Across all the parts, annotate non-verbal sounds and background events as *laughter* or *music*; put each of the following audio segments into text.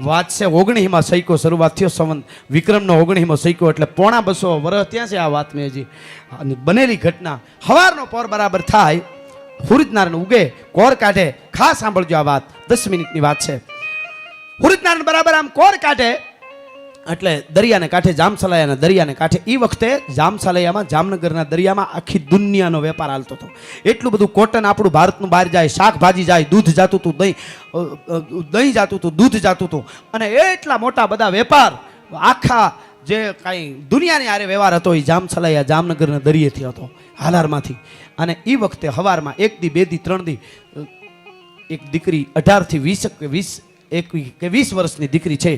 વાત છે ઓગણીમાં સૈકો શરૂઆત થયો, સંવંત વિક્રમનો ઓગણીમાં સૈકો એટલે પોણા બસો વર્ષ ત્યાં છે આ વાત મેં હજી. અને બનેલી ઘટના હવારનો પોર બરાબર થાય, હુરિતનારાયણ ઉગે, કોર કાઢે ખાસ સાંભળજો આ વાત, દસ મિનિટની વાત છે. હુરિતનારાયણ બરાબર આમ કોર કાઢે એટલે દરિયાને કાંઠે જામસલાયાના દરિયાને કાંઠે એ વખતે જામસલાયામાં જામનગરના દરિયામાં આખી દુનિયાનો વેપાર હાલતો હતો. એટલું બધું કોટન આપણું ભારતનું બહાર જાય, શાકભાજી જાય, દૂધ જાતું હતું, દહીં દહીં જાતું હતું, દૂધ જાતું હતું. અને એટલા મોટા બધા વેપાર આખા જે કાંઈ દુનિયાની આરે વ્યવહાર હતો એ જામસલાયા જામનગરના દરિયેથી હતો, હાલારમાંથી. અને એ વખતે હવારમાં એક દી, બે દી, ત્રણ દી એક દીકરી અઢારથી વીસ કે વીસ, એક કે વીસ વર્ષની દીકરી છે.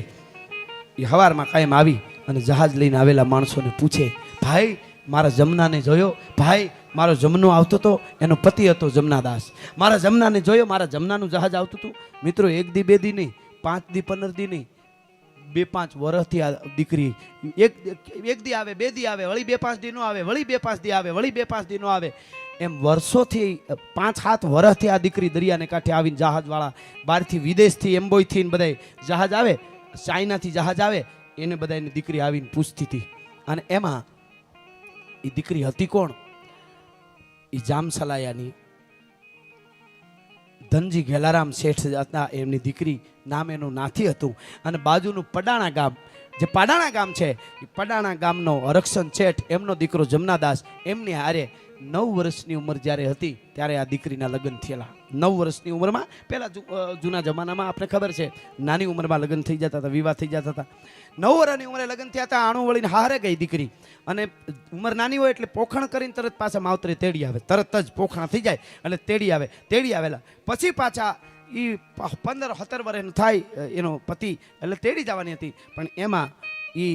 એ હવારમાં કાયમ આવી અને જહાજ લઈને આવેલા માણસોને પૂછે, ભાઈ, મારા જમનાને જોયો? ભાઈ, મારો જમનો આવતો હતો એનો પતિ હતો જમનાદાસ. મારા જમનાને જોયો? મારા જમનાનું જહાજ આવતું હતું મિત્રો, એક દી, બે દી નહીં, પાંચ દી, પંદર દી નહીં, બે પાંચ વર્ષથી આ દીકરી, એક એક દી આવે, બે દી આવે, વળી બે પાંચ દી નો આવે, વળી બે પાંચ દી આવે, વળી બે પાંચ દી નો આવે. એમ વર્ષોથી, પાંચ, સાત વર્ષથી આ દીકરી દરિયાને કાંઠે આવીને જહાજવાળા બહારથી વિદેશથી એમ્બોયથી બધાય જહાજ આવે ચાઇનાથી જહાજ આવે, એને બધા એની દીકરી આવીને પૂછતી હતી. અને એમાં એ દીકરી હતી કોણ? એ જામસલાયાની ધનજી ઘેલારામ શેઠ હતા એમની દીકરી, નામ એનું નાથી હતું. અને બાજુનું પડાણા ગામ જે પાડાણા ગામ છે, એ પાડાણા ગામનો અરક્ષણ શેઠ, એમનો દીકરો જમનાદાસ, એમની હારે નવ વર્ષની ઉંમર જ્યારે હતી, ત્યારે આ દીકરીના લગ્ન થયેલા. નવ વર્ષની ઉંમરમાં, પહેલાં જૂના જમાનામાં આપણે ખબર છે, નાની ઉંમરમાં લગ્ન થઈ જતા હતા, વિવાહ થઈ જતા હતા. નવ વર્ષની ઉંમરે લગ્ન થયા હતા, આણું વળીને હારે ગઈ દીકરી. અને ઉંમર નાની હોય એટલે પોખણ કરીને તરત પાછા માવતરે તેડી આવે. તરત જ પોખણા થઈ જાય, એટલે તેડી આવે, તેડી આવેલા. પછી પાછા એ પંદર, સત્તર વર્ષનું થાય એનો પતિ એટલે તેડી જવાની હતી. પણ એમાં એ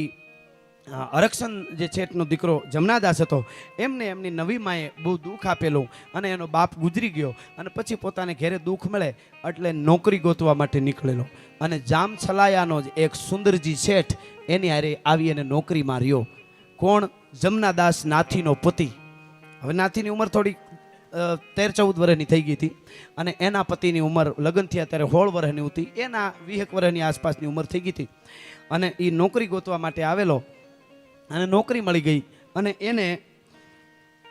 અરક્ષણ જે છેટનો દીકરો જમનાદાસ હતો. એમને એમની નવી માએ બહુ દુઃખ આપેલું અને એનો બાપ ગુજરી ગયો અને પછી પોતાને ઘેરે દુઃખ મળે એટલે નોકરી ગોતવા માટે નીકળેલો. અને જામ છલાયાનો જ એક સુંદરજી શેઠ એની હારે આવી અને નોકરી માર્યો. કોણ? જમનાદાસ નાથીનો પતિ. હવે નાથીની ઉંમર થોડી તેર ચૌદ વર્ષની થઈ ગઈ હતી અને એના પતિની ઉંમર લગ્ન થયા ત્યારે સોળ વર્ષની હતી. એના વીસેક વર્ષની આસપાસની ઉંમર થઈ ગઈ હતી. અને એ નોકરી ગોતવા માટે આવેલો અને નોકરી મળી ગઈ અને એને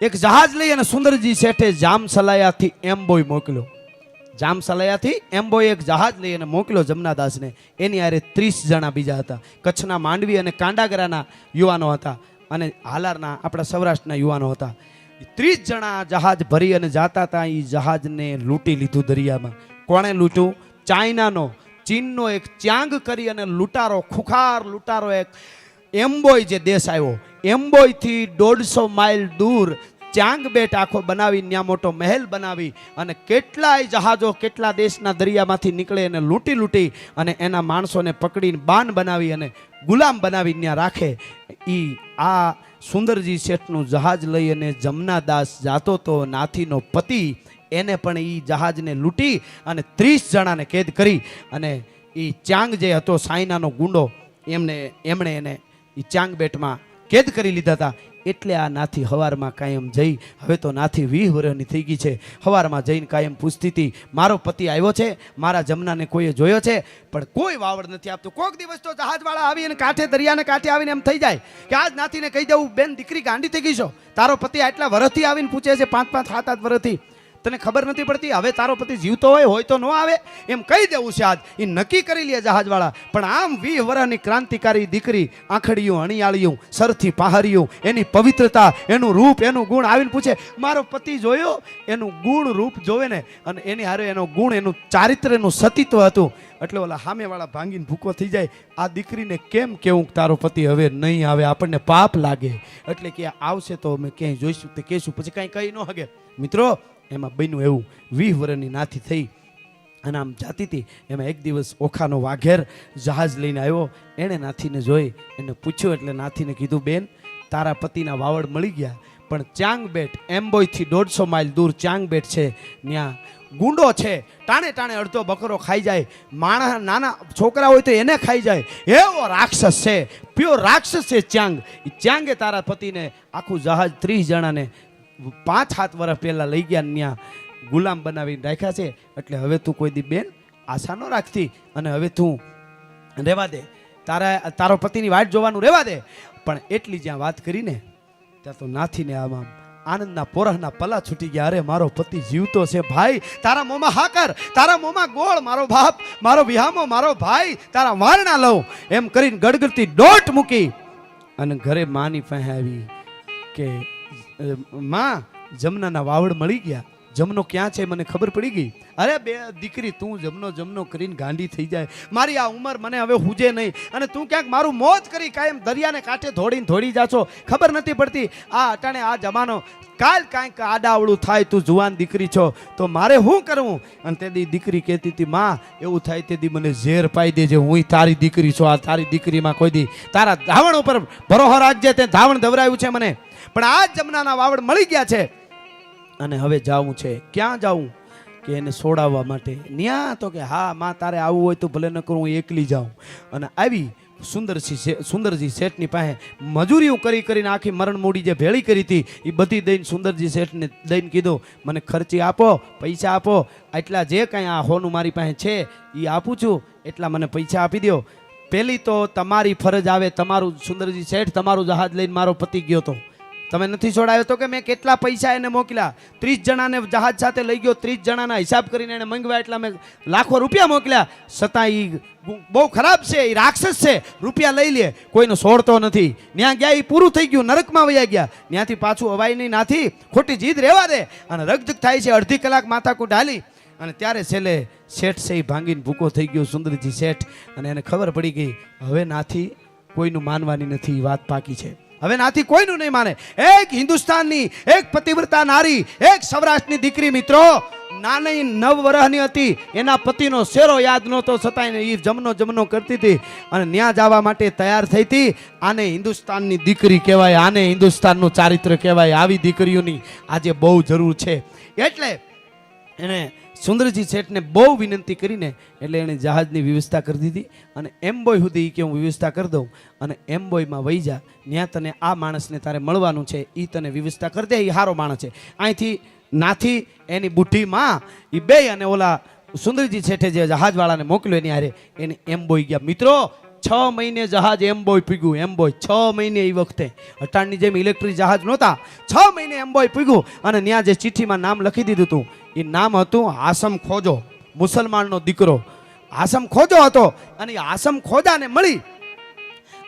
એક જહાજ લઈ અને સુંદરજી શેઠે જામ સલાયાથી એમ્બોય મોકલ્યો. જામ સલાયાથી એમ્બોય એક જહાજ લઈ અને મોકલ્યો જમનાદાસને. એની આરે ત્રીસ જણા બીજા હતા. કચ્છના માંડવી અને કાંડાગરાના યુવાનો હતા અને હાલારના આપણા સૌરાષ્ટ્રના યુવાનો હતા. ત્રીસ જણા જહાજ ભરી અને જાતા હતા એ જહાજને લૂંટી લીધું દરિયામાં. કોણે લૂંટ્યું? ચાઇનાનો. ચીનનો એક ચાંગ કરી અને લૂંટારો, ખુખાર લૂંટારો એક એમ્બોય જે દેશ આવ્યો. એમ્બોયથી દોઢસો માઇલ દૂર ચાંગ બેટ આખો બનાવી ત્યાં મોટો મહેલ બનાવી અને કેટલાય જહાજો કેટલા દેશના દરિયામાંથી નીકળે અને લૂંટી લૂંટી અને એના માણસોને પકડીને બાન બનાવી અને ગુલામ બનાવી ત્યાં રાખે. એ આ સુંદરજી શેઠનું જહાજ લઈ અને જમનાદાસ જાતો તો નાથીનો પતિ એને પણ એ જહાજને લૂંટી અને ત્રીસ જણાને કેદ કરી અને એ ચાંગ જે હતો સાયનાનો ગુંડો એમને, એમણે એને એ ચાંગ બેટમાં કેદ કરી લીધા હતા. એટલે આ નાથી હવારમાં કાયમ જઈ, હવે તો નાથી વીહ વર્ષની થઈ ગઈ છે. હવારમાં જઈને કાયમ પૂછતી હતી, મારો પતિ આવ્યો છે? મારા જમનાને કોઈએ જોયો છે? પણ કોઈ વાવડ નથી આપતું. કોઈક દિવસ તો જહાજવાળા આવી અને કાંઠે, દરિયાને કાંઠે આવીને એમ થઈ જાય કે આજ નાથીને કહી દઉં, બેન દીકરી ગાંડી થઈ ગઈ છો. તારો પતિ આટલા વર્ષથી આવીને પૂછે છે, પાંચ પાંચ, સાત આઠ વર્ષથી તને ખબર નથી પડતી? હવે તારો પતિ જીવતો હોય હોય તો ન આવે. એમ કહી દેવું છે આજ. એ નક્કી કરી લે જહાજવાળા. પણ આમ વીસ વર્ષની ક્રાંતિકારી દીકરી આંખડિયું, અણિયાળિયું, સરથી પહારિયું, એની પવિત્રતા, એનું રૂપ, એનું ગુણ આવીને પૂછે, મારો પતિ જોયો? એનું ગુણ રૂપ જોવે ને. અને એની હારે એનો ગુણ, એનું ચારિત્ર્યનું સતીત્વ હતું. એટલે ઓલા સામેવાળા ભાંગીને ભૂકો થઈ જાય. આ દીકરીને કેમ કેવું તારો પતિ હવે નહીં આવે? આપણને પાપ લાગે. એટલે કે આવશે તો અમે ક્યાંય જોઈશું, તે કહેશું. પછી કાંઈ કહી ન હગે. મિત્રો એમાં બન્યું એવું. વીસ નાથી થઈ અને આમ જાતી હતી. એમાં એક દિવસ ઓખાનો વાઘેર જહાજ લઈને આવ્યો. એણે નાથીને જોઈ એને પૂછ્યું એટલે નાથીને કીધું, બેન, તારા પતિના વાવડ મળી ગયા, પણ ચાંગ બેટ એમ્બોયથી દોઢસો માઇલ દૂર ચાંગ બેટ છે. ત્યાં ગુંડો છે. ટાણે ટાણે અડધો બકરો ખાઈ જાય. માણસ નાના છોકરા હોય તો એને ખાઈ જાય. એવો રાક્ષસ છે. પ્યોર રાક્ષસ છે ચાંગ. ચાંગે તારા પતિને આખું જહાજ ત્રીસ જણાને પાંચ સાત વર્ષ પહેલાં લઈ ગયા ત્યાં ગુલામ બનાવીને રાખ્યા છે. એટલે હવે તું કોઈ દી બેન આશા ન રાખતી અને હવે તું રહેવા દે. તારા, તારો પતિની વાટ જોવાનું રહેવા દે. પણ એટલી જ્યાં વાત કરીને ત્યાં તો નાથીને આમ આનંદના પોરહના પલા છૂટી ગયા. અરે, મારો પતિ જીવતો છે ભાઈ. તારા મોંમાં હાકર તારા મોંમાં ગોળ, મારો બાપ, મારો વિહામો, મારો ભાઈ, તારા વારણા લઉં. એમ કરીને ગડગડતી દોટ મૂકી અને ઘરે માની પાસે આવી કે માં જમનાના વાવડ મળી ગયા. જમનો ક્યાં છે મને ખબર પડી ગઈ. અરે બે દીકરી, તું જમનો જમનો કરીને ગાંડી થઈ જાય. મારી આ ઉંમર મને હવે હુજે નહીં. અને તું ક્યાંક મારું મોજ કરી કાયમ દરિયાને કાંઠે ધોડીને ધોડી જાશો. ખબર નથી પડતી, આ અટાણે આ જમાનો કાલ કાંઈક આડાવડું થાય, તું જુવાન દીકરી છો. તો મારે શું કરવું? અને તે દીકરી કહેતી હતી, માં, એવું થાય તે દી મને ઝેર પાઈ દેજે. હું તારી દીકરી છું, આ તારી દીકરીમાં કોઈ દી તારા ધાવણ ઉપર ભરોહર રાખજે. તે ધાવણ ધવરાયું છે મને. પણ આ જમનાના વાવડ મળી ગયા છે. અને હવે જાવું છે. ક્યાં જાવું? કે એને સોડાવવા માટે. ન્યા તો કે, હા, માં, તારે આવવું હોય તો ભલે ન કરું હું એકલી જાઉં. અને આવી સુંદરજી શે- સુંદરજી શેઠની પાસે મજૂરીઓ કરી કરીને આખી મરણ મૂડી જે ભેળી કરી હતી એ બધી દઈને સુંદરજી શેઠને દઈને કીધું, મને ખર્ચી આપો, પૈસા આપો એટલા જે કાંઈ આ હોનું મારી પાસે છે એ આપું છું, એટલા મને પૈસા આપી દો પહેલી તો તમારી ફરજ આવે, તમારું સુંદરજી શેઠ તમારું જહાજ લઈને મારો પતિ ગયો તો. તમે નથી છોડાયો તો કે મેં કેટલા પૈસા એને મોકલ્યા? ત્રીસ જણાને જહાજ સાથે લઈ ગયો, ત્રીસ જણાના હિસાબ કરીને એને મંગવા એટલા મેં લાખો રૂપિયા મોકલ્યા. છતાં એ બહુ ખરાબ છે એ રાક્ષસ છે. રૂપિયા લઈ લે, કોઈને છોડતો નથી. ત્યાં ગયા એ પૂરું થઈ ગયું, નરકમાં વયા ગયા. ત્યાંથી પાછું અવાય નહીં, નાથી ખોટી જીદ રહેવા દે. અને રગજગ થાય છે, અડધી કલાક માથાકૂટ હાલી. અને ત્યારે છેલ્લે શેઠ છે એ ભાંગીને ભૂકો થઈ ગયો, સુંદરજી શેઠ. અને એને ખબર પડી ગઈ, હવે નાથી કોઈનું માનવાની નથી વાત પાકી છે. હવે નાથી કોઈનું નહીં માને. એક હિન્દુસ્તાનની, એક પતિવ્રતા નારી, એક સૌરાષ્ટ્રની દીકરી મિત્રો, નાની નવ વર્ષની હતી. એના પતિનો શેરો યાદ નહોતો છતાંય એ જમનો જમનો કરતી હતી અને ન્યા જવા માટે તૈયાર થઈ હતી. આને હિન્દુસ્તાનની દીકરી કહેવાય, આને હિન્દુસ્તાનનું ચારિત્ર કહેવાય. આવી દીકરીઓની આજે બહુ જરૂર છે. એટલે એણે સુંદરજી શેઠને બહુ વિનંતી કરીને એટલે એણે જહાજની વ્યવસ્થા કરી દીધી અને એમ બોય સુધી કે હું વ્યવસ્થા કરી દઉં અને એમ બોયમાં વહી જા ત્યાં તને આ માણસને તારે મળવાનું છે એ તને વ્યવસ્થા કરી દે એ સારો માણસ છે. અહીંથી નાથી એની બુઢી એ બે અને ઓલા સુંદરજી શેઠે જે જહાજવાળાને મોકલ્યો એની હારે, એને એમ બોય ગયા, મિત્રો, છ મહિને જહાજ એમ બોય પીગ્યું એમ બોય, છ મહિને એ વખતે. અટાણની જેમ ઇલેક્ટ્રિક જહાજ નહોતા, છ મહિને એમ બોય પીગ્યું અને ત્યાં જે ચિઠ્ઠીમાં નામ લખી દીધું હતું એ નામ હતું આસમ ખોજો, મુસલમાનનો દીકરો. આસમ ખોજો હતો અને એ હાસમ ખોજાને મળી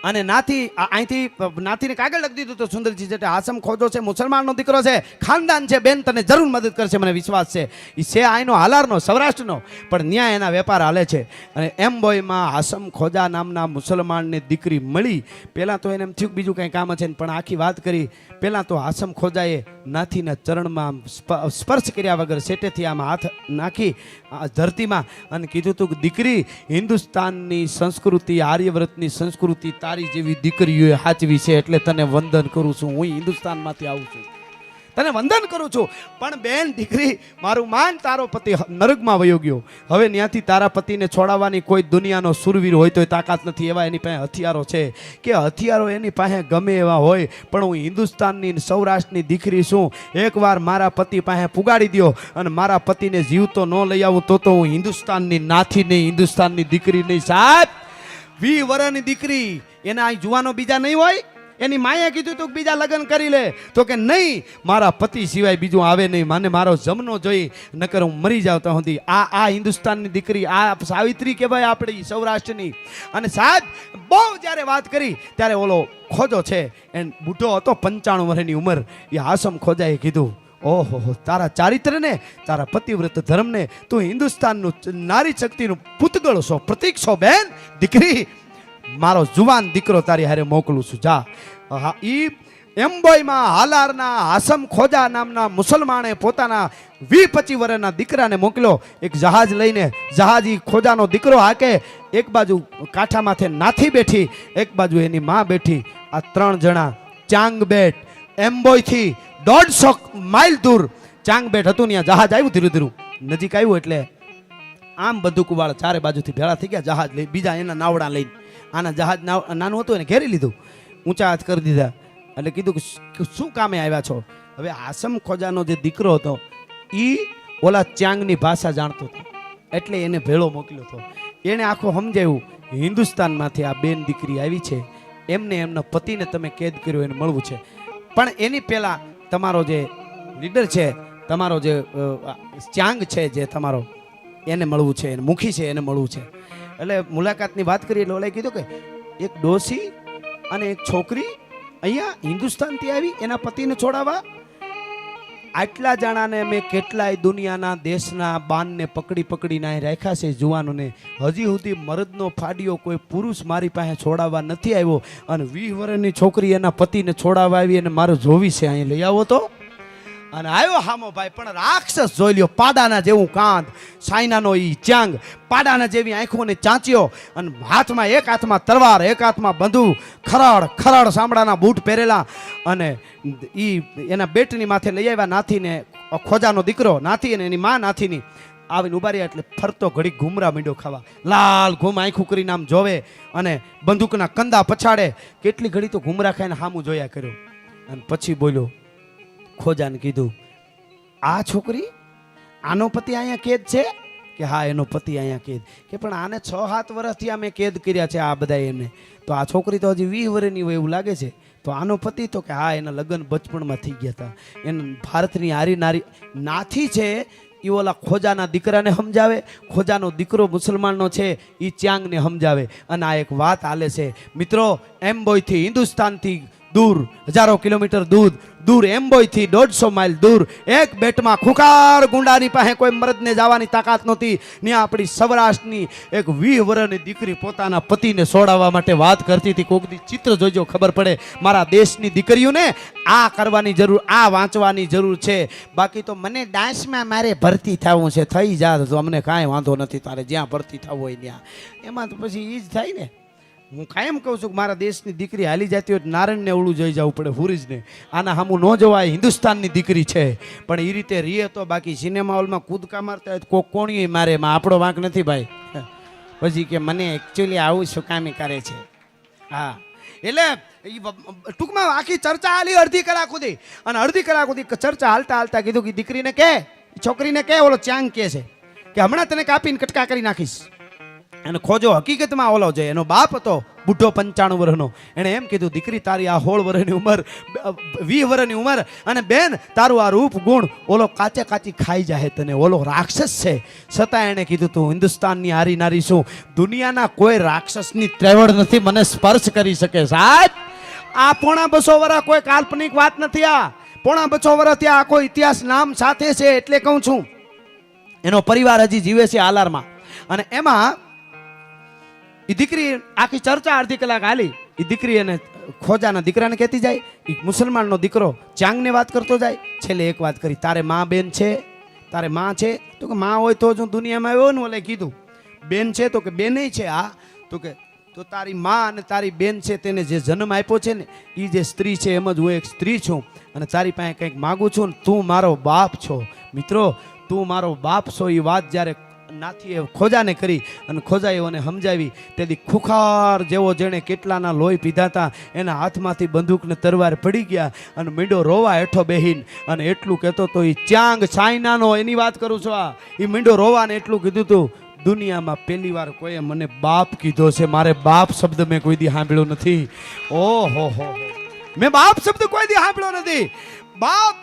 અને નાથી અહીંથી નાથીને કાગળ લખી દીધું તો સુંદરજી જેટલે આસમ ખોજો છે, મુસલમાનનો દીકરો છે, ખાનદાન છે, બેન, તને જરૂર મદદ કરશે, મને વિશ્વાસ છે. એ છે આયનો હાલારનો, સૌરાષ્ટ્રનો, પણ ન્યાય એના વેપાર હાલે છે. અને એમ બોયમાં હાસમ ખોજા નામના મુસલમાનને દીકરી મળી. પહેલાં તો એને એમ થયું બીજું કંઈ કામ છે પણ આખી વાત કરી. પહેલાં તો હાસમ ખોજાએ નાથીના ચરણમાં સ્પર્શ કર્યા વગર સેટેથી આમ હાથ નાખી ધરતીમાં, અને કીધું હતું કે દીકરી, હિન્દુસ્તાનની સંસ્કૃતિ, આર્યવ્રતની સંસ્કૃતિ તારી જેવી દીકરીઓએ સાચવી છે એટલે તને વંદન કરું છું. હું હિન્દુસ્તાનમાંથી આવું છું. તને વંદન કરું છું. પણ બેન, દીકરી, મારું માન તારો પતિ નરકમાં વયો ગયો. હવે ત્યાંથી તારા પતિને છોડાવવાની કોઈ દુનિયાનો સુરવીર હોય તોય તાકાત નથી. એવા એની પાસે હથિયારો છે કે હથિયારો એની પાસે ગમે એવા હોય, પણ હું હિન્દુસ્તાનની સૌરાષ્ટ્રની દીકરી છું. એકવાર મારા પતિ પાસે પુગાડી દ્યો અને મારા પતિને જીવતો ન લઈ આવું તો તો હું હિન્દુસ્તાનની નાથી નહીં હિન્દુસ્તાનની દીકરી નહીં. સાહેબ વી વરની દીકરી એના અહીં જુવાનો બીજા નહીં હોય? એની માએ કીધું તું બીજા લગ્ન કરી લે. તો કે નહીં, મારા પતિ સિવાય બીજું આવે નહીં. મને મારો જમનો જોઈ, નકર હું મરી જાઉં તો સુધી. આ આ હિન્દુસ્તાનની દીકરી, આ સાવિત્રી કહેવાય આપણી સૌરાષ્ટ્રની. અને સાહેબ, બહુ જ્યારે વાત કરી, ત્યારે ઓલો ખોજો છે. એન બુઢો હતો, પંચાણું વર્ષની ઉંમર. એ હાસમ ખોજાએ કીધું, ઓહો તારા ચારિત્રને, તારા પતિવ્રત ધર્મને તું હિન્દુસ્તાનનું નારી શક્તિનું પૂતગળ છો, પ્રતીક છો, બેન. દીકરી મારો જુવાન દીકરો તારી હારે મોકલું છું, જા. હા, ઈ એમ્બોયમાં હાલારના હાસમ ખોજા નામના મુસલમાને પોતાના વી પચી વર્ષના દીકરાને મોકલ્યો. એક જહાજ લઈને જહાજ એ ખોજાનો દીકરો હાકે, એક બાજુ કાંઠામાંથી નાથી બેઠી, એક બાજુ એની માં બેઠી. આ ત્રણ જણા ચાંગબેટ, એમ્બોયથી દોઢસો માઇલ દૂર. ચાંગબેટ હતું ત્યાં જહાજ આવ્યું ધીરું ધીરું. નજીક આવ્યું એટલે આમ બધું કુવાળ ચારે બાજુથી ભેળા થઈ ગયા, જહાજ લઈ, બીજા એના નાવડા લઈને. આના જહાજ નાનું હતું એને ઘેરી લીધું. ઊંચા હાથ કરી દીધા. એટલે કીધું કે શું કામે આવ્યા છો? હવે આસમ ખોજાનો જે દીકરો હતો એ ઓલા ચાંગની ભાષા જાણતો હતો. એટલે એને ભેળો મોકલ્યો હતો. એણે આખું સમજાવ્યું હિન્દુસ્તાનમાંથી આ બેન દીકરી આવી છે. એમને એમના પતિને તમે કેદ કર્યો, એને મળવું છે. પણ એની પહેલાં તમારો જે લીડર છે, તમારો જે ચાંગ છે જે તમારો, એને મળવું છે, એને મુખી છે, એને મળવું છે. એટલે મુલાકાતની વાત કરીએ એટલે ઓલાએ કીધું કે એક ડોસી અને એક છોકરી અહીંયા હિન્દુસ્તાનથી આવી, એના પતિને છોડાવવા. આટલા જણાને મેં કેટલાય દુનિયાના દેશના બાનને પકડી પકડીને અહીં રાખ્યા છે જુવાનોને. હજી સુધી મરદનો ફાડિયો કોઈ પુરુષ મારી પાસે છોડાવવા નથી આવ્યો. અને વીસ વર્ષની છોકરી એના પતિને છોડાવવા આવી અને મારે જોવી છે, અહીં લઈ આવો તો. અને આવ્યો હામો ભાઈ, પણ રાક્ષસ જોઈ લ્યો, પાડાના જેવું કાંત સાયનાનો ઈ ચાંગ પાડાના જેવી આંખોને ચાંચ્યો અને હાથમાં એક હાથમાં તલવાર, એક હાથમાં બંધુ, ખરડ ખરડ સાંભળાના બૂટ પહેરેલા અને ઈ એના બેટની માથે લઈ આવ્યા નાથીને ખોજાનો દીકરો નાથી અને એની માં નાથીની, આવીને ઊભા રહ્યા એટલે ફરતો ઘડી ઘૂમરા મીંડો ખાવા. લાલ ઘૂમ આંખું કરીને આમ જોવે અને બંદૂકના કંદા પછાડે, કેટલી ઘડી તો ઘૂમરા ખાઈને હામું જોયા કર્યો. અને પછી બોલ્યો ખોજાને કીધું, આ છોકરી, આનો પતિ અહીંયા કેદ છે? કે, હા, એનો પતિ અહીંયા કેદ. કે, પણ આને છ, સાત વર્ષથી અમે કેદ કર્યા છે આ બધા એને. તો આ છોકરી તો હજી વીસ વર્ષની હોય એવું લાગે છે. તો આનો પતિ તો કે, હા, એના લગ્ન બચપણમાં થઈ ગયા હતા. એને ભારતની હારી નારી નાથી છે. એ ઓલા ખોજાના દીકરાને સમજાવે. ખોજાનો દીકરો મુસલમાનનો છે. એ ચ્યાંગને સમજાવે. અને આ એક વાત હાલે છે. મિત્રો, એમ બોયથી હિન્દુસ્તાનથી દૂર, હજારો કિલોમીટર દૂર દૂર એમ્બોયથી દોઢસો માઇલ દૂર, એક બેટમાં ખુખાર ગુંડાની પાસે કોઈ મરદને જવાની તાકાત નહોતી. ત્યાં આપણી સૌરાષ્ટ્રની એક વીહ વર્ષની દીકરી પોતાના પતિને સોડાવવા માટે વાત કરતી હતી. કોકની ચિત્ર જોજો, ખબર પડે. મારા દેશની દીકરીઓને આ કરવાની જરૂર, આ વાંચવાની જરૂર છે. બાકી તો મને ડાન્સમાં મારે ભરતી થવું છે. થઈ જા, તો અમને કાંઈ વાંધો નથી. તારે જ્યાં ભરતી થવું હોય ત્યાં. એમાં તો પછી એ જ થાય ને. હું કાયમ કહું છું કે મારા દેશની દીકરી હાલી જતી હોય નારાયણને અવળું જઈ જવું પડે, હુરીજને. આના સામું ન જોવાય, હિન્દુસ્તાનની દીકરી છે. પણ એ રીતે રીએ તો બાકી સિનેમા હોલમાં કૂદકા મારતા હોય કોક કોણીએ મારે, એમાં આપણો વાંક નથી ભાઈ. *laughs* પછી કે મને એકચ્યુઅલી આવું શું કામી કરે છે. હા. એટલે ટૂંકમાં આખી ચર્ચા હાલી અડધી કલાક સુધી. અને અડધી કલાક સુધી ચર્ચા હાલતા હાલતા કીધું કે દીકરીને કે, છોકરીને કે, ઓલો ચાંગ કે છે. કે હમણાં તને કાપીને કટકા કરી નાખીશ. અને ખોજો હકીકતમાં ઓલો છે એનો બાપ હતો, બુઢો પંચાણું વર્ષનો. એણે એમ કીધું, દીકરી તારી આ સોળ વર્ષની ઉંમર વીસ વર્ષની ઉંમર, અને બેન, તારું આ રૂપ ગુણ ઓલો કાચે કાચી ખાઈ જાય તને, ઓલો રાક્ષસ છે. છતાં એણે કીધું, તું હિન્દુસ્તાનની હારી નારી શું દુનિયાના કોઈ રાક્ષસની ત્રેવડ નથી મને સ્પર્શ કરી શકે. સાહેબ, આ પોણા બસો વર્ષ કોઈ કાલ્પનિક વાત નથી આ. પોણા બસો ત્યાં કોઈ ઇતિહાસ નામ સાથે છે એટલે કહું છું. એનો પરિવાર હજી જીવે છે આલારમાં. અને એમાં એ દીકરી આખી ચર્ચા અડધી કલાક હાલી. એ દીકરી એને ખોજાના દીકરાને કહેતી જાય એ મુસલમાનનો દીકરો ચાંગને વાત કરતો જાય, છેલ્લે એક વાત કરી, તારે માં બેન છે? તારે માં છે? તો કે, માં હોય તો જ હું દુનિયામાં આવ્યો ને, ઓલે કીધું. બેન છે? તો કે, બેને છે આ તો કે, તો તારી માં અને તારી બેન છે તેને જે જન્મ આપ્યો છે ને એ જે સ્ત્રી છે એમ જ હું એક સ્ત્રી છું અને તારી પાસે કંઈક માગું છું ને, તું મારો બાપ છો. મિત્રો, તું મારો બાપ છો એ વાત જ્યારે નાથીએ ખોજાને કરી અને ખોજાએ એને સમજાવી. તેથી ખુખાર જેવો જેણે કેટલાના લોહી પીધા હતા, એના હાથમાંથી બંદૂકને તરવાર પડી ગયા અને મીંડો રોવા હેઠો બેહીન અને એટલું કહેતો તો એ ચાંગ ચાઇનાનો એની વાત કરું છું આ. એ મીંડો રોવાને એટલું કીધું તું, દુનિયામાં પહેલી વાર કોઈએ મને બાપ કીધો છે. મારે બાપ શબ્દ મેં કોઈ દી સાંભળ્યો નથી. ઓહો હો મેં બાપ શબ્દ કોઈ દી સાંભળ્યો નથી. બાપ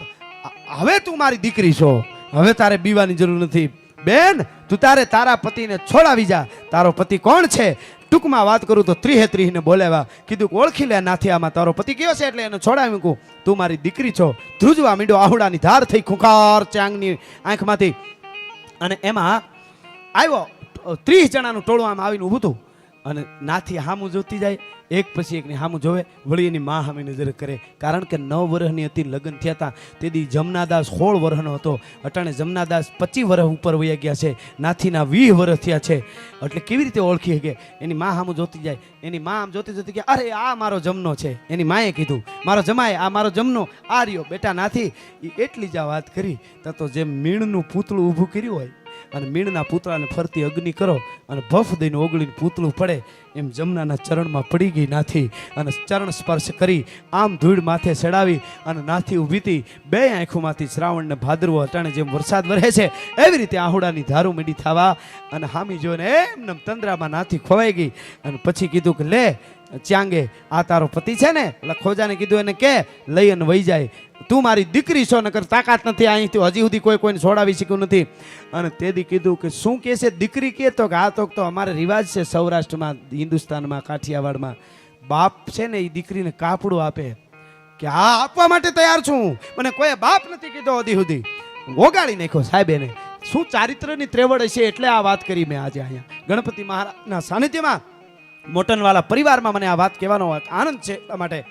હવે તું મારી દીકરી છો. હવે તારે બીવાની જરૂર નથી. બેન, તું તારે તારા પતિને છોડાવી જા. તારો પતિ કોણ છે? ટૂંકમાં વાત કરું તો ત્રીહે ત્રીહને બોલાવ્યા. કીધું કે ઓળખી લે નાથિયામાં તારો પતિ કયો છે એટલે એને છોડાવી મૂકું. તું મારી દીકરી છો. ધ્રુજવા મીંડો આહુડાની ધાર થઈ ખુખાર ચાંગની આંખમાંથી. અને એમાં આવ્યો ત્રીસ જણાનું ટોળું આમ આવીને ઊભું હતું અને નાથી હામું જોતી જાય, એક પછી એકની હામું જોવે, વળી એની મા હામી નજર કરે. કારણ કે નવ વર્ષની હતી, લગ્ન થયા હતા. તેથી જમનાદાસ સોળ વર્ષનો હતો. અટાણે જમનાદાસ પચીસ વર્ષ ઉપર વયા ગયા છે. નાથીના વીસ વર્ષ થયા છે. એટલે કેવી રીતે ઓળખી શકે? એની મા હામું જોતી જાય. એની મા આમ જોતી જોતી કે, અરે, આ મારો જમનો છે. એની માએ કીધું, મારો જમાય આ મારો જમનો. આ રહ્યો, બેટા નાથી. એટલી જ આ વાત કરી તો જેમ મીણનું પૂતળું ઊભું કર્યું હોય અને મીણના પૂતળાને ફરતી અગ્નિ કરો અને ભફ દઈને ઓગળીને પૂતળું પડે. એમ જમનાના ચરણમાં પડી ગઈ નાથી અને ચરણ સ્પર્શ કરી આમ ધૂળ માથે ચડાવી અને નાથી ઊભી બે આંખોમાંથી શ્રાવણને ભાદરવો હટાણે જેમ વરસાદ વરસે છે, એવી રીતે આહુડાની ધારું મીડી થવા અને હામી જોઈને એમને તંદ્રામાં નાથી ખોવાઈ ગઈ. અને પછી કીધું કે, લે ચાંગે આ તારો પતિ છે ને એટલે ખોજાને કીધું એને કે, લઈ અને વહી જાય. તું મારી દીકરી છો, નકર તાકાત નથી, અહીંથી હજી સુધી કોઈ કોઈને છોડાવી શક્યું નથી. અને તેથી કીધું કે, શું કે છે દીકરી કે તો? કે આ તો અમારે રિવાજ છે સૌરાષ્ટ્રમાં, હિન્દુસ્તાનમાં, કાઠિયાવાડમાં. બાપ છે ને એ દીકરીને કાપડું આપે. કે હા આપવા માટે તૈયાર છું. મને કોઈ બાપ નથી કીધો હજી સુધી. ઓગાળી નાખ્યો સાહેબ શું ચારિત્રની ત્રેવડ હશે એટલે આ વાત કરી મેં આજે અહીંયા. ગણપતિ મહારાજના સાનિધ્યમાં મોટનવાલા પરિવારમાં મને આ વાત કહેવાનો આનંદ છે એટલા માટે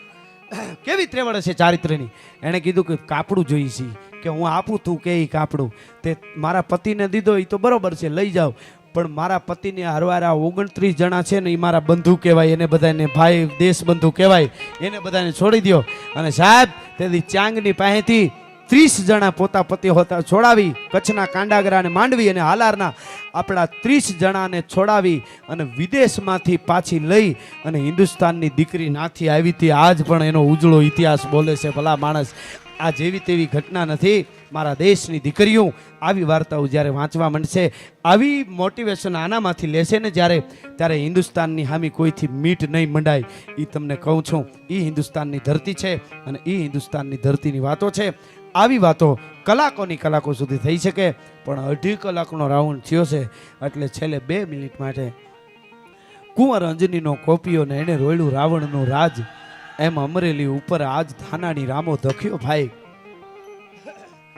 કેવી ત્રેવડ છે ચારિત્રની? એણે કીધું કે કાપડું જોઈએ છે કે હું આપું તું કે એ કાપડું. તે મારા પતિને દીધો એ તો બરોબર છે, લઈ જાઓ. પણ મારા પતિને હરવારા ઓગણત્રીસ જણા છે ને એ મારા બંધુ કહેવાય, એને બધાને ભાઈ દેશ બંધુ કહેવાય, એને બધાને છોડી દો અને સાહેબ તેથી ચાંગની પાસેથી ત્રીસ જણા પોતા પતિ હોતા છોડાવી, કચ્છના કાંડાગરાને માંડવી અને હાલારના આપણા ત્રીસ જણાને છોડાવી અને વિદેશમાંથી પાછી લઈ અને હિન્દુસ્તાનની દીકરી નાથી આવી હતી. આજ પણ એનો ઉજળો ઇતિહાસ બોલે છે ભલા માણસ. આ જેવી તેવી ઘટના નથી. મારા દેશની દીકરીઓ આવી વાર્તાઓ જ્યારે વાંચવા માંડશે, આવી મોટિવેશન આનામાંથી લેશે ને જ્યારે, ત્યારે હિન્દુસ્તાનની હામી કોઈથી મીટ નહીં મંડાય. એ તમને કહું છું એ હિન્દુસ્તાનની ધરતી છે અને એ હિન્દુસ્તાનની ધરતીની વાતો છે. આવી વાતો કલાકોની કલાકો સુધી થઈ શકે, પણ અઢી કલાકનો રાઉન્ડ થયો છે, એટલે છેલ્લે બે મિનિટ માટે કુંવર અંજનીનો કોપીઓ ને એને રોયડું રાવણનું રાજ, એમ અમરેલી ઉપર આજ થાનાની રામો ધખ્યો ભાઈ.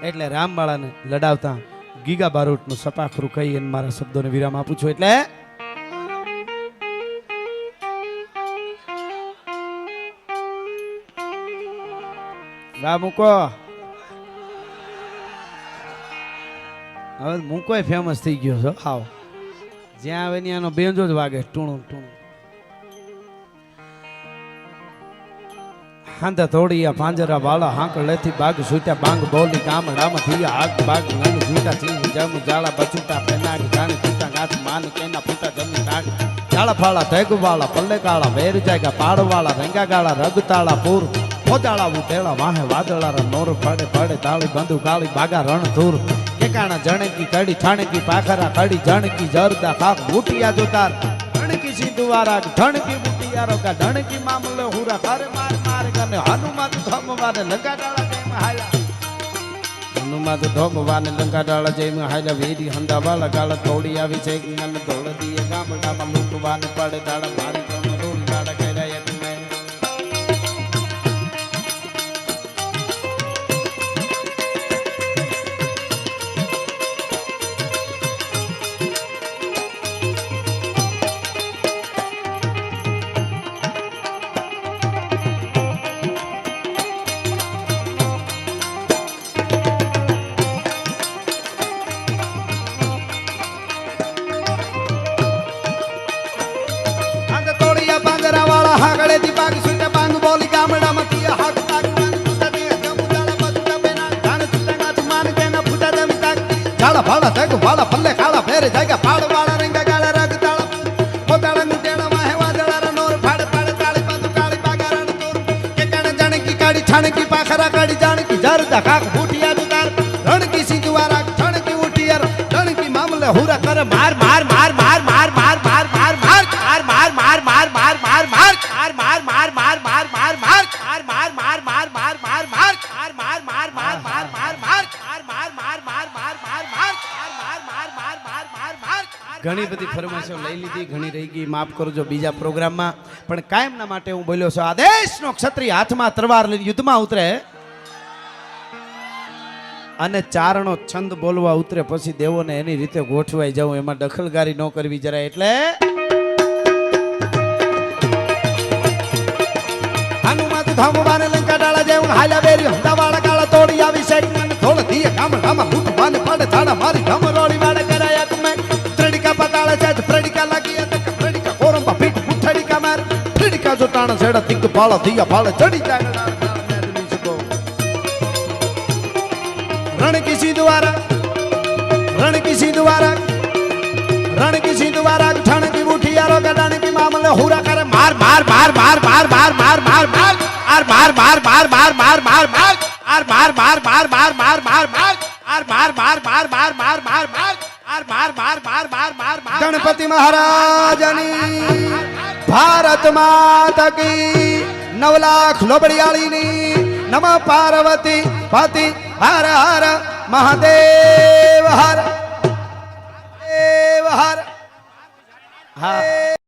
એટલે રામબાળાને લડાવતા ગીગા બારોટનું સપાખરું કહી અને મારા શબ્દોને વિરામ આપું છું, એટલે રામ મૂકો હવે મૂકો ફેમસ થઈ ગયો છો. હાવ જ્યાં આવે ત્યાંનો બેંજો જ વાગે. ટૂણું ટૂણું. હાંધા આ પાંજરા વાળા હાંક લેથી બાગ છૂટ્યા બાંગ બોલી ગામડામાં થયા આગ બાગ નંગ જૂટા ચીજ જમ જાળા બચુટા પેનાગ જાણે છૂટા ગાથ માન કેના ફૂટા જમી નાગ જાળા ફાળા તેગ વાળા પલ્લે કાળા વેર જાગા પાડ વાળા રંગા ગાળા રગતાળા પૂર. પોદાળા ઉતેળા વાહે વાદળા નોર ફાડે ફાડે તાળી બંધુ કાળી બાગા રણ ધૂર કેકાણા જણકી કડી ઠણકી પાખરા કડી જણકી જરદા ખાક બુટિયા જોતાર. ધણકી સિંધુવારા ઠણકી બુટિયારો કા ઠણકી મામલે હુરા કરે માર માર કને હનુમાન ધમવાને લગાડાળા કેમ હાયા હનુમાન ધમવાને લગાડાળા જેમ હાયા વેરી હંદાવાળા ગાળા તોડી આવી છે. જ્ઞાન તોડ દીએ ગામડામાં લૂંટવાને પડે દાડા મારી જાળા ફાળા તક વાળા પલ્લે ખાળા ફેરે જાગ્યા. પાડ વાળા રંગા ગાળા રગ તાળા પોતાળા મુટેડા વાહે વાદળા ર નોર ફાડ ફાડ તાળી બંધુ કાળી બાગા રણ તોર. કે કણ જાણકી કાળી છાણકી પાખરા કાળી જાણકી જરદા કાક ફૂટિયા દુતાર રણકી સિંધુવારા છણકી ઉઠિયર રણકી મામલે હુરા કરે માર. ઘણી બધી ફરમાઈશો લઈ લીધી, ઘણી રહી ગઈ. માફ કરજો બીજા પ્રોગ્રામમાં. પણ કાયમના માટે હું બોલ્યો છું આ દેશનો ક્ષત્રિય હાથમાં તરવાર લઈને યુદ્ધમાં ઉતરે. અને ચારણો છંદ બોલવા ઉતરે, પછી દેવોને એની રીતે ગોઠવાઈ જવું એમાં દખલગારી ન કરવી જરાય. એટલે હનુમાન ધામવાને લંકા ડાળા જેવું હાલ્યા બેરી હંદા કાળા તોડી આવી છે થોડ દીએ ભૂત લૂંટવાને પાડે તાળા મારી ઢમરોળી વાળે. ત્રડિકા જો ટાણા છેડા તિક પાળા થયા પાળે ચડી જાય રણ કિસી દ્વારા રણ કિસી દ્વારા રણ કિસી દ્વારા ઠણ કી ઉઠિયા યારો ગડાણી કી મામલે હુરા કરે માર માર માર માર માર માર માર માર માર આર માર માર માર માર માર માર માર આર માર માર માર માર માર માર માર આર માર માર માર માર માર માર માર આર માર માર માર માર માર માર ગણપતિ મહારાજની ભારત માતા કી. નવ લાખ લોબડિયાળીની નમ પાર્વતી પતિ હર હર, મહાદેવ, હર. દેવ હર. હા.